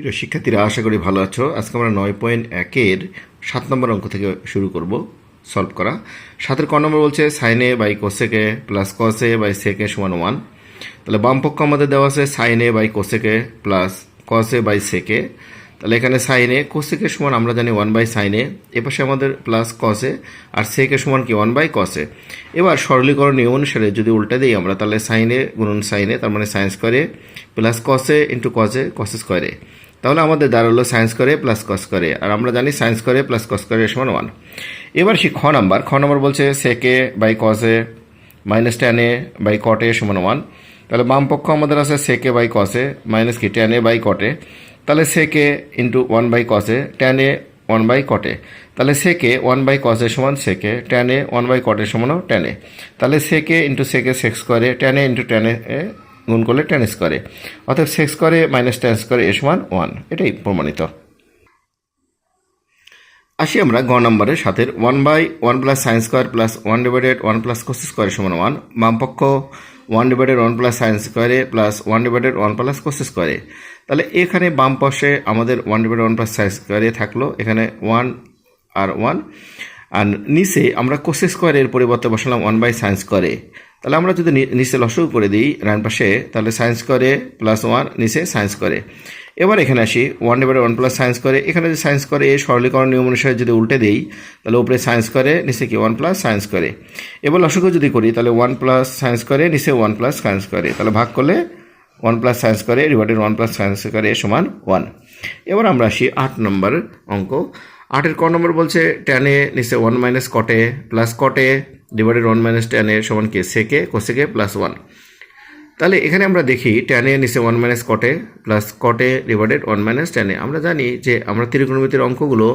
প্রিয় শিক্ষার্থীরা, আশা করি ভালো আছো। আজকে আমরা নয় পয়েন্ট একের সাত নম্বর অঙ্ক থেকে শুরু করব, সলভ করা। সাতের ক নম্বর বলছে সাইনে বাই কোসেকে প্লাস কসে বাই সেকে সমান ওয়ান তাহলে বাম পক্ষ আমাদের দেওয়া আছে সাইনে বাই কোসেকে প্লাস কসে বাই সেকে তাহলে এখানে সাইনে কোসেকে সমান আমরা জানি ওয়ান বাই সাইনে এপাশে আমাদের প্লাস কসে আর সেকে সমান কি ওয়ান বাই কসে এবার সরলীকরণ নিয়ম অনুসারে যদি উল্টে দিই আমরা, তাহলে সাইনে গুণন সাইনে তার মানে সায়েন্স করে প্লাস কসে ইন্টু কসে কসে স্কোয়ারে তাহলে আমাদের দাঁড়াল সায়েন্স করে প্লাস কস করে আর আমরা জানি সায়েন্স করে প্লাস কস করে সমান ওয়ান এবার সে খ নাম্বার খ নাম্বার বলছে sec A by cos A minus tan A by cot A সমান ওয়ান তাহলে বাম পক্ষ আমাদের আছে সেকে বাই কসে মাইনাস কি টেনে বাই কটে তাহলে সেকে ইন্টু ওয়ান বাই কসে টেনে ওয়ান বাই কটে তাহলে সেকে ওয়ান বাই কসে সমান সেকে টেনে ওয়ান বাই কটে সমানও টেনে তাহলে সেকে ইন্টু সেকে সেক্স করে টেনে ইন্টু টেনে গুণ করলে টেন স্কোয়ারে অর্থাৎ সেক্স করে মাইনাস টেন স্কোয়ারে এস ওয়ান ওয়ান এটাই প্রমাণিত। আসি আমরা গ নম্বরের সাথে। One by one plus sines square plus one divided one plus cos square সমান one বামপক্ষ one divided one plus sines স্কোয়ারে plus one divided one plus cos স্কোয়ারে তাহলে এখানে বাম পাশে আমাদের one divided one plus sines স্কোয়ারে থাকল। এখানে ওয়ান আর ওয়ান আর নিচে আমরা কোস স্কোয়ারের পরিবর্তে বসালাম ওয়ান বাই সায়েন্স করে তাহলে আমরা যদি নিচে লসও করে দিই ডান পাশে, তাহলে সায়েন্স করে প্লাস ওয়ান নিচে সায়েন্স করে। এবার এখানে আসি one divide one plus science করে। এখানে যদি সায়েন্স করে এই সরলীকরণ নিয়ম অনুসারে যদি উল্টে দিই, তাহলে উপরে সায়েন্স করে, নিচে কি ওয়ান প্লাস সায়েন্স করে। এবার লসকে যদি করি, তাহলে ওয়ান প্লাস সায়েন্স করে, নিচে ওয়ান প্লাস সায়েন্স করে। তাহলে ভাগ করলে ওয়ান প্লাস সায়েন্স করে ডিভাইডেড ওয়ান প্লাস সায়েন্স করে সমান ওয়ান এবার আমরা আসি আট নম্বর অঙ্ক। আটের ক নম্বর বলছে ট্যানে নিচে ওয়ান মাইনাস কটে প্লাস কটে ডিভাইডেড ওয়ান মাইনাস ট্যানে সমান কে? সেকে কোসেকে প্লাস ওয়ান তাহলে এখানে আমরা দেখি ট্যানে নিচে ওয়ান মাইনাস কটে প্লাস কটে ডিভাইডেড ওয়ান মাইনাস টেনে আমরা জানি যে আমরা ত্রিকোণমিতির অঙ্কগুলো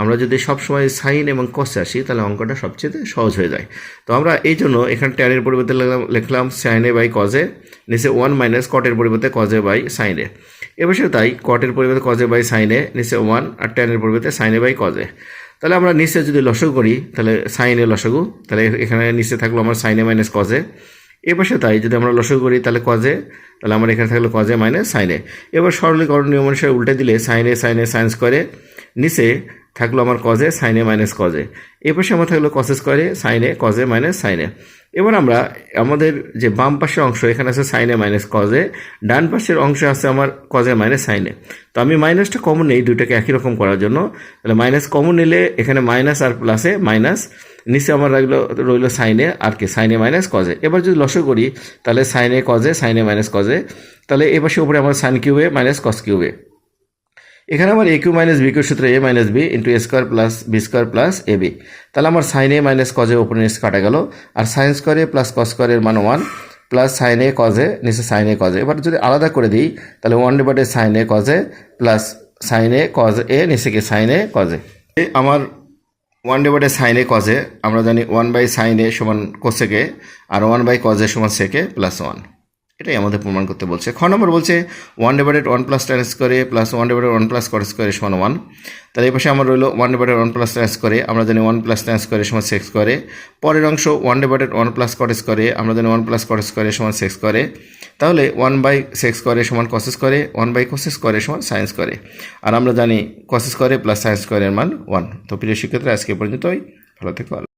আমরা যদি সবসময় সাইন এবং কষে আসি, তাহলে অঙ্কটা সবচেয়ে সহজ হয়ে যায়। তো আমরা এই জন্য এখানে টেনের পরিবর্তে লিখলাম লিখলাম সাইনে বাই কজে নিচে ওয়ান মাইনাস কটের পরিবর্তে কজে বাই সাইনে এবার তাই কটের পরিবর্তে কজে বাই সাইনে নিচে ওয়ান আর টেনের পরিবর্তে সাইনে বাই কজে তাহলে আমরা নিচে যদি লসগু করি, তাহলে সাইনে লসগু, তাহলে এখানে নিচে থাকল আমার সাইনে মাইনাস কজে এ পাশে তাই, যদি আমরা লসগু করি, তাহলে কজে তাহলে আমার এখানে থাকল কজে মাইনাস সাইনে এবার সরলীকরণ নিয়ম অনুসারে উল্টে দিলে সাইনে সাইনে সায়েন্স করে নিচে থাকল আমার কজে সাইনে মাইনাস কজে এ আমার থাকল কসেস করে সাইনে কজে মাইনাস সাইনে এবার আমরা, আমাদের যে বাম পাশের অংশ, এখানে আছে সাইনে মাইনাস কজে ডান পাশের অংশ আছে আমার কজে মাইনাস সাইনে তো আমি মাইনাসটা কমন নেই দুইটাকে একই রকম করার জন্য। তাহলে মাইনাস কমন নিলে এখানে মাইনাস আর প্লাসে মাইনাস নিচে আমার রাখল রইল সাইনে আর কি সাইনে মাইনাস কজে এবার যদি লস করি, তাহলে সাইনে কজে সাইনে মাইনাস কজে তাহলে এ পাশে উপরে আমার সাইন কিউবে মাইনাস কস কিউবে এখানে আমার A cube minus B cube সূত্র A minus B into A square plus B square plus A B তাহলে আমার সাইন এ মাইনাস কজে ওপরে নিচে কাটা গেল, আর সাইন স্কোয়ারে প্লাস কস স্কোয়ারের মান ওয়ান প্লাস সাইন এ কজে নিচে সাইন এ কজে এবার যদি আলাদা করে দিই, তাহলে one divided sine A cos A plus sine A cos A নিচে কি সাইন এ কজে আমার one divided sine A cos A আমরা জানি ওয়ান বাই সাইন এ সমান কোসেকে আর ওয়ান বাই কজে সমান সেকে প্লাস ওয়ান এটাই আমাদের প্রমাণ করতে বলছে। খ নম্বর বলছে one divided one plus tan স্কোয়ারে plus one divided one plus cot স্কোয়ারে সমান ওয়ান তাহলে এই পাশে আমার রইল one divided one plus tan স্কোয়ারে আমরা জানি ওয়ান প্লাস টেন স্কোয়ারে সমান সেক্স করে পরের অংশ one divided one plus cot স্কোয়ারে আমরা জানি ওয়ান প্লাস কট স্কোয়ারে সমান সেক্স করে তাহলে ওয়ান বাই সেক্স করে সমান কসেস করে ওয়ান বাই কোসেস করে সমান সায়েন্স করে আর আমরা জানি কসেস করে প্লাস সায়েন্স স্কোয়ারের মান ওয়ান তো প্রিয় শিক্ষার্থীরা, আজকে পর্যন্তই। ভালো থেকো